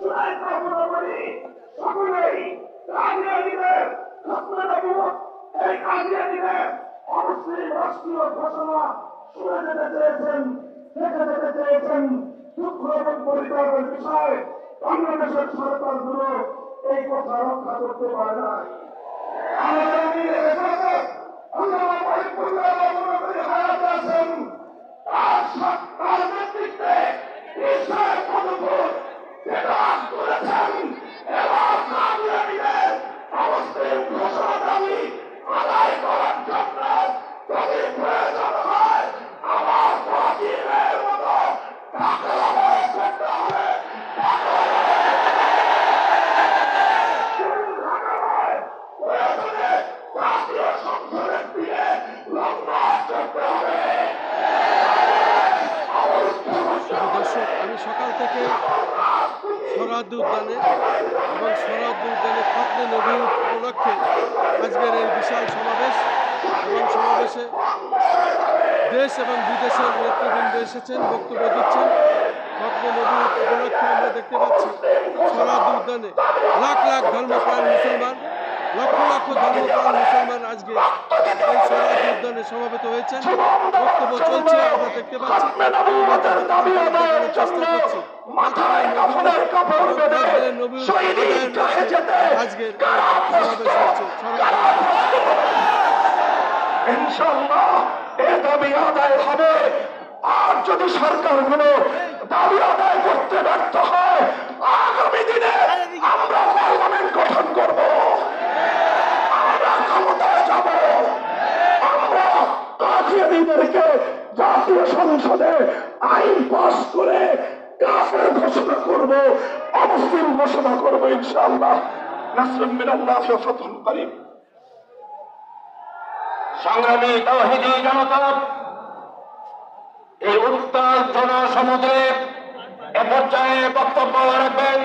চূড়ায় কামনা করি সকলেই এই কাদিয়ানিদের অবশ্যই রাষ্ট্রীয় শুনে যেতে চেয়েছেন দেখে যেতে চেয়েছেন দুঃখ এবং পরিতাপের বিষয় বাংলাদেশের সরকারগুলো এই কথা করেছেন এবং কাদিয়ানিদের অবশ্যই ঘোষণা দাবি আদায় করার জন্য যদি প্রয়োজন আমার ওয়াজিবের মতো তাকে করতে হবে শুধু ঢাকা নয়, প্রয়োজনে জাতীয় সংসদের দিকে লম্বা করতে হবে দর্শক আমি সকাল থেকে সরাদ্দি উদ্যানে এবং সরাদ্দি উদ্যানে খতনে নবী উপলক্ষে আজকের এই বিশাল সমাবেশ। এবং সমাবেশে দেশ এবং বিদেশের নেতৃবৃন্দ এসেছেন, বক্তব্য দিচ্ছেন। খতনে নবী উপলক্ষে আমরা দেখতে পাচ্ছি সরাদ্দি উদ্যানে লাখ লাখ ধর্মপ্রাণ মুসলমান, লক্ষ লক্ষ ধর্মপ্রাণ মুসলমান আজকে এই সমাবেত হয়েছেন। বক্তব্য চলছে আমরা দেখতে পাচ্ছি। আমরা তাদের দেখানোর চেষ্টা করছি মাথায় কাফনের কাপড় বেঁধে শহীদ ঈদগাহে যেতে আজকের সমাবেশ হচ্ছে। সরাদ্দি ইনশাল্লাহ এ দাবি আদায় হবে। আর যদি সরকারগুলো দাবি আদায় করতে ব্যর্থ হয় জাতীয় সংসদে আইন পাস করে কাফের ঘোষণা করব, অমুসলিম ঘোষণা করব ইনশাআল্লাহ। মিনাল্লাহ ওয়া ফাতহুন করিম। সংগ্রামী জনতা, এই উত্তাল জনসমুদ্রে এ পর্যায়ে বক্তব্য রাখবেন।